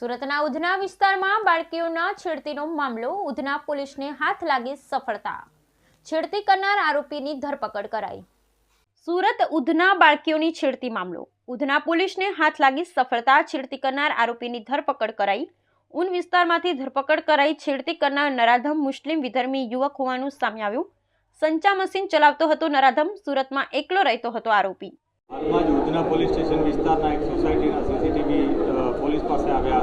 સુરતના ઉધના વિસ્તારમાં બાળકીઓના છેડતીનો મામલો. ઉધના પોલીસને હાથ લાગી સફળતા. છેડતી કરનાર આરોપીની ધરપકડ કરાઈ. સુરત ઉધના બાળકીઓની છેડતી મામલો. ઉધના પોલીસને હાથ લાગી સફળતા છેડતી કરનાર આરોપીની ધરપકડ કરાઈ. ઉન વિસ્તારમાંથી ધરપકડ કરાઈ છેડતી કરનાર નરાધમ મુસ્લિમ વિધર્મી યુવક હોવાનું સામે આવ્યું. સંચા મશીન ચલાવતો હતો નરાધમ, સુરતમાં એકલો રહેતો હતો આરોપી. હાલમાં જ ઉધના પોલીસ સ્ટેશન વિસ્તારના એક સોસાયટીના સીસીટીવી પોલીસ પાસે આવ્યા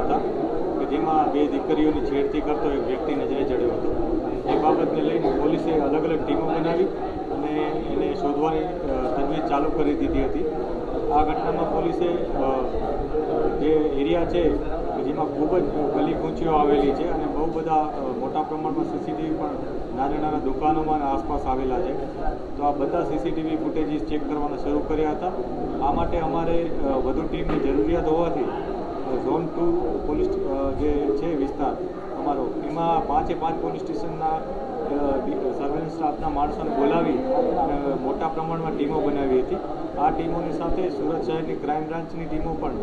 હતા બે દીકરીઓની છેડતી કરતો એક વ્યક્તિ નજરે ચડ્યો હતો. એ બાબતને લઈને પોલીસે અલગ અલગ ટીમો બનાવી અને એને શોધવાની તજવીજ ચાલુ કરી દીધી હતી. આ ઘટનામાં પોલીસે જે એરિયા છે, જેમાં ખૂબ જ ગલી ખૂંચીઓ આવેલી છે અને બહુ બધા મોટા પ્રમાણમાં સીસીટીવી પણ નાના નાના દુકાનોમાં આસપાસ આવેલા છે. તો આ બધા સીસીટીવી ફૂટેજીસ ચેક કરવાના શરૂ કર્યા હતા. આ માટે અમારે વધુ ટીમની જરૂરિયાત હોવાથી ઝોન ટુ પોલીસ જે છે વિસ્તાર, અમારો, એમાં પાંચે પાંચ પોલીસ સ્ટેશનના સર્વેલન્સ સ્ટાફના માણસોને બોલાવી મોટા પ્રમાણમાં ટીમો બનાવી હતી. આ ટીમોની સાથે સુરત શહેરની ક્રાઇમ બ્રાન્ચની ટીમો પણ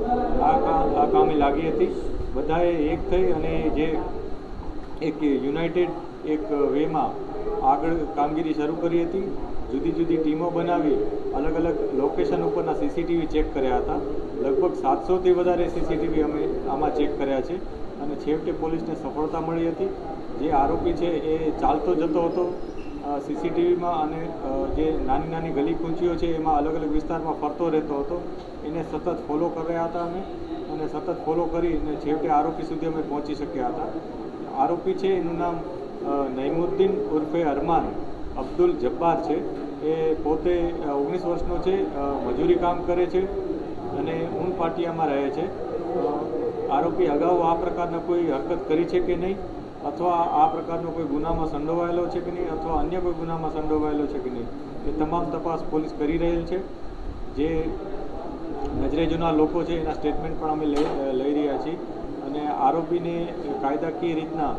આ કામે લાગી હતી. બધાએ એક થઈ અને જે એક યુનાઇટેડ એક વેમાં આગળ કામગીરી શરૂ કરી હતી. જુદી જુદી ટીમો બનાવી, અલગ અલગ લોકેશન ઉપરના સીસીટીવી ચેક કર્યા હતા. લગભગ સાતસોથી વધારે સીસીટીવી અમે આમાં ચેક કર્યા છે. અને છેવટે પોલીસને સફળતા મળી હતી. જે આરોપી છે એ ચાલતો જતો હતો સીસીટીવીમાં અને જે નાની નાની ગલી કૂંચીઓ છે એમાં અલગ અલગ વિસ્તારમાં ફરતો રહેતો હતો. એને સતત ફોલો કર્યા હતા અમે અને સતત ફોલો કરી અને છેવટે આરોપી સુધી અમે પહોંચી શક્યા હતા. આરોપી છે એનું નામ અ, નઈમુદ્દીન ઉર્ફે અરમાન અબ્દુલ જબ્બાર છે. એ પોતે ઓગણીસ વર્ષનો છે મજૂરી કામ કરે છે અને ઊન પાટિયામાં રહે છે. આરોપી અગાઉ આ પ્રકારના કોઈ હરકત કરી છે કે નહીં? અથવા આ પ્રકારનો કોઈ ગુનામાં સંડોવાયેલો છે કે નહીં? અથવા અન્ય કોઈ ગુનામાં સંડોવાયેલો છે કે નહીં? એ તમામ તપાસ પોલીસ કરી રહેલ છે. જે નજરે જૂના લોકો છે, એના સ્ટેટમેન્ટ પણ અમે લઈ રહ્યા છીએ. અને આરોપીને કાયદાકીય રીતના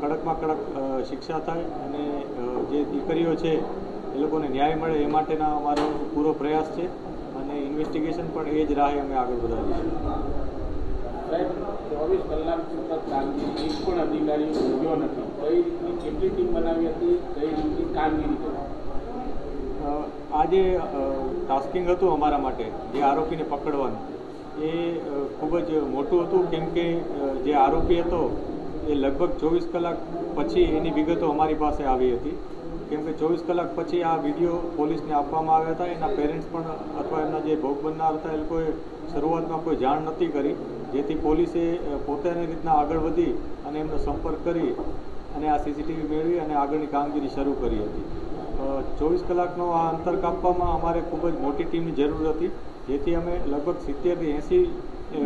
કડકમાં કડક શિક્ષા થાય અને જે દીકરીઓ છે, એ લોકોને ન્યાય મળે એ માટેના અમારો પૂરો પ્રયાસ છે. અને ઇન્વેસ્ટિગેશન પણ એ જ રાહે અમે આગળ વધારીશું. સાહેબ, ચોવીસ કલાક સતત કામગીરી એક પણ અધિકારી ઉગ્યો નથી. કઈ રીતની, કેટલી ટીમ બનાવી હતી, કઈ રીતની કામગીરી કરી? આજે ટાસ્કિંગ હતું અમારા માટે, જે આરોપીને પકડવાનું. એ ખૂબ જ મોટું હતું, કેમ કે જે આરોપી હતો, એ લગભગ ચોવીસ કલાક પછી એની વિગતો અમારી પાસે આવી હતી. કેમ કે ચોવીસ કલાક પછી આ વીડિયો પોલીસને આપવામાં આવ્યા હતા. એના પેરેન્ટ્સ પણ અથવા એમના જે ભોગ બનનાર હતા, એ લોકોએ શરૂઆતમાં કોઈ જાણ નથી કરી. જેથી પોલીસે પોતાની રીતના આગળ વધી અને એમનો સંપર્ક કરી અને આ સીસીટીવી મેળવી અને આગળની કામગીરી શરૂ કરી હતી. ચોવીસ કલાકનો આ અંતર કાપવામાં અમારે ખૂબ જ મોટી ટીમની જરૂર હતી, જેથી અમે લગભગ સિત્તેરથી એંસી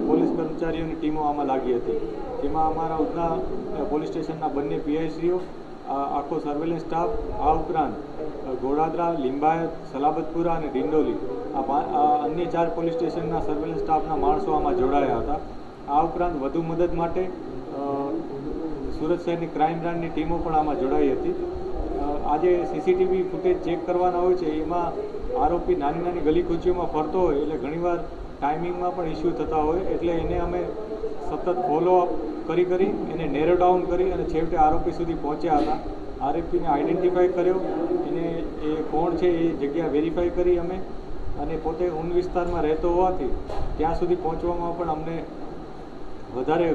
પોલીસ કર્મચારીઓની ટીમો આમાં લાગી હતી. જેમાં અમારા ઉધના પોલીસ સ્ટેશનના બંને પીઆઈસીઓ આખો સર્વેલન્સ સ્ટાફ આ ઉપરાંત ઘોડાદરા લિંબાયત, સલાબતપુરા અને ડિંડોલી આ અન્ય ચાર પોલીસ સ્ટેશનના સર્વેલન્સ સ્ટાફના માણસો આમાં જોડાયા હતા. આ ઉપરાંત વધુ મદદ માટે સુરત શહેરની ક્રાઇમ બ્રાન્ચની ટીમો પણ આમાં જોડાઈ હતી. આજે સીસીટીવી ફૂટેજ ચેક કરવાના હોય છે, એમાં આરોપી નાની નાની ગલી કૂચીઓમાં ફરતો હોય એટલે ઘણીવાર ટાઈમિંગમાં પણ ઇસ્યુ થતા હોય, એટલે એને અમે સતત ફોલોઅપ કરી કરી એને નેરો ડાઉન કરી અને છેવટે આરોપી સુધી પહોંચ્યા હતા. આરોપીને આઈડેન્ટિફાઈ કર્યો. એને એ કોણ છે એ જગ્યા વેરીફાઈ કરી અમે અને પોતે ઊન વિસ્તારમાં રહેતો હોવાથી ત્યાં સુધી પહોંચવામાં પણ અમને વધારે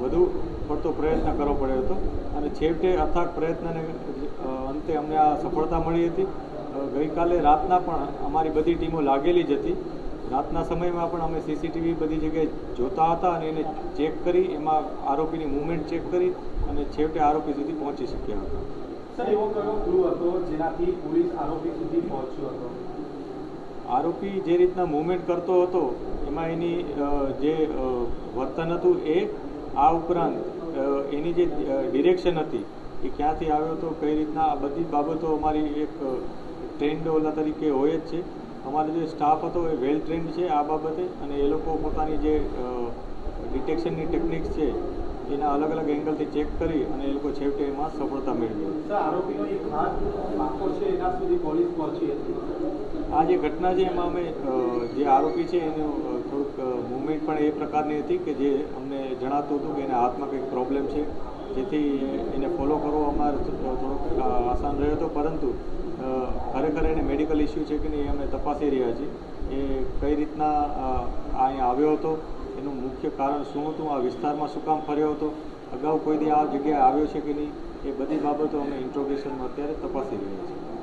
વધુ પડતો પ્રયત્ન કરવો પડ્યો હતો. અને છેવટે અથાગ પ્રયત્નને અંતે અમને આ સફળતા મળી હતી. ગઈકાલે રાતના પણ અમારી બધી ટીમો લાગેલી જ હતી. રાતના સમયમાં પણ અમે સીસીટીવી બધી જગ્યાએ જોતા હતા અને એને ચેક કરી એમાં આરોપીની મૂવમેન્ટ ચેક કરી અને છેવટે આરોપી સુધી પહોંચી શક્યા હતા. સર એવો કયો ક્લુ હતો જેનાથી પોલીસ આરોપી સુધી પહોંચ્યો હતો? આરોપી જે રીતના મૂવમેન્ટ કરતો હતો એમાં એની જે વર્તન હતું એ આ ઉપરાંત એની જે ડિરેક્શન હતી એ ક્યાંથી આવ્યો હતો કઈ રીતના આ બધી બાબતો અમારી એક ટ્રેન્ડ ઓલા તરીકે હોય જ છે. અમારો જે સ્ટાફ હતો એ વેલ ટ્રેન્ડ છે આ બાબતે અને એ લોકો પોતાની જે ડિટેક્શનની ટેકનિક્સ છે એના અલગ અલગ એંગલથી ચેક કરી અને એ લોકો છેવટે એમાં સફળતા મેળવી. આ જે ઘટના છે એમાં અમે જે આરોપી છે એનું થોડુંક મુવમેન્ટ પણ એ પ્રકારની હતી કે જે અમને જણાતું હતું કે એના હાથમાં કંઈક પ્રોબ્લેમ છે જેથી એને ફોલો કરવો અમારે થોડોક અ, આસાન રહ્યો હતો, પરંતુ ખરેખર એને મેડિકલ ઇસ્યુ છે કે નહીં એ અમે તપાસી રહ્યા છીએ. એ કઈ રીતના અહીંયા આવ્યો હતો, એનું મુખ્ય કારણ શું હતું, આ વિસ્તારમાં શું કામ ફર્યો હતો, અગાઉ કોઈ દી આ જગ્યાએ આવ્યો છે કે નહીં, એ બધી બાબતો અમે ઇન્ટ્રોગેશનમાં અત્યારે તપાસી રહ્યા છીએ.